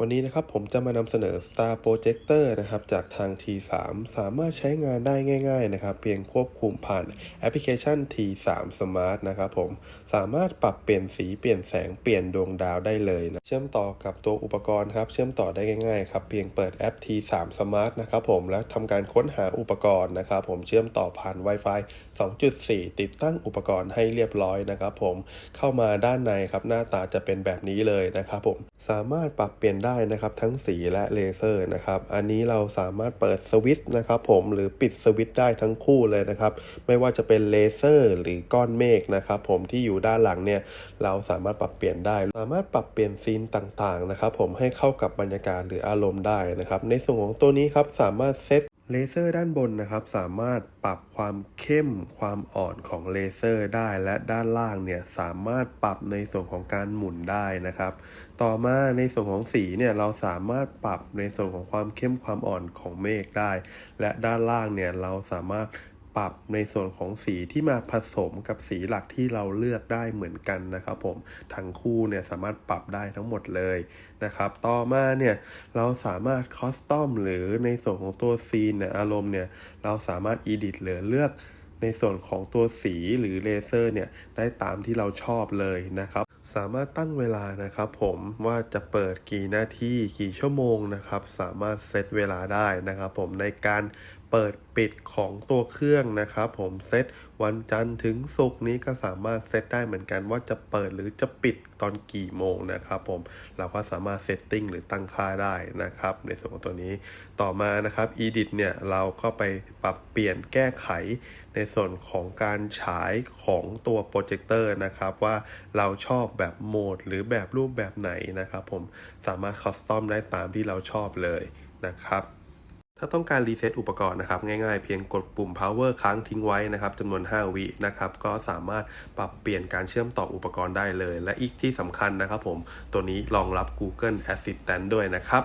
วันนี้นะครับผมจะมานำเสนอ Star Projector นะครับจากทาง T3 สามารถใช้งานได้ง่าย ๆ นะครับ เพียงควบคุมผ่านแอปพลิเคชัน T3 Smart นะครับผมสามารถปรับเปลี่ยนสีเปลี่ยนแสงเปลี่ยนดวงดาวได้เลยนะเชื่อมต่อกับตัวอุปกรณ์ครับเชื่อมต่อได้ง่ายๆครับเพียงเปิดแอป T3 Smart นะครับผมแล้วทำการค้นหาอุปกรณ์นะครับผมเชื่อมต่อผ่าน Wi-Fi 2.4 ติดตั้งอุปกรณ์ให้เรียบร้อยนะครับผมเข้ามาด้านในครับหน้าตาจะเป็นแบบนี้เลยนะครับผมสามารถปรับเปลี่ยนได้นะครับทั้งสีและเลเซอร์นะครับ อันนี้เราสามารถเปิดสวิตช์นะครับผมหรือปิดสวิตช์ได้ทั้งคู่เลยนะครับ ไม่ว่าจะเป็นเลเซอร์หรือก้อนเมฆนะครับ ผมที่อยู่ด้านหลังเนี่ยเราสามารถปรับเปลี่ยนได้ สามารถปรับเปลี่ยนซีนต่างๆนะครับ ผมให้เข้ากับบรรยากาศหรืออารมณ์ได้นะครับ ในส่วนของตัวนี้ครับสามารถเซต เลเซอร์ด้านบนนะครับ สามารถปรับความเข้มความอ่อนของเลเซอร์ได้ และด้านล่างเนี่ยสามารถปรับในส่วนของการหมุนได้นะครับ ต่อมาในส่วนของสีเนี่ยเราสามารถปรับในส่วนของความเข้มความอ่อนของเมฆได้ และด้านล่างเนี่ยเราสามารถ ปรับในส่วนของสีที่มาผสมกับสีหลักที่เราเลือกได้เหมือนกันนะครับผมทั้งคู่เนี่ยสามารถปรับได้ทั้งหมดเลยนะครับ ต่อมาเนี่ยเราสามารถคอสตอมหรือในส่วนของตัวซีนเนี่ยอารมณ์เนี่ยเราสามารถ edit หรือเลือกในส่วนของตัวสีหรือเลเซอร์เนี่ยได้ตามที่เราชอบเลยนะครับ สามารถตั้งเวลานะครับผมว่าจะเปิดกี่นาทีกี่ชั่วโมงนะครับ สามารถเซตเวลาได้นะครับผมในการเปิดปิดของตัวเครื่องนะครับผมเซตวันจันทร์ถึงศุกร์นี้ก็สามารถเซตได้เหมือนกันว่าจะเปิดหรือจะปิดตอนกี่โมงนะครับผมเราก็สามารถเซตติ้งหรือตั้งค่าได้นะครับ ในส่วนของตัวนี้ต่อมานะครับ Edit เนี่ยเราก็ไปปรับเปลี่ยนแก้ไข ในส่วนของการฉายของตัวโปรเจคเตอร์นะครับ ว่าเราชอบแบบโหมดหรือแบบรูปแบบไหนนะครับ ผมสามารถคอสตอมได้ตามที่เราชอบเลยนะครับถ้าต้องการรีเซ็ตอุปกรณ์นะครับง่ายๆเพียงกดปุ่ม power ค้างทิ้งไว้นะครับจำนวน 5 วินะครับก็สามารถปรับเปลี่ยนการเชื่อมต่ออุปกรณ์ได้เลย และอีกที่สำคัญนะครับผมตัวนี้รองรับ Google Assistant ด้วยนะครับ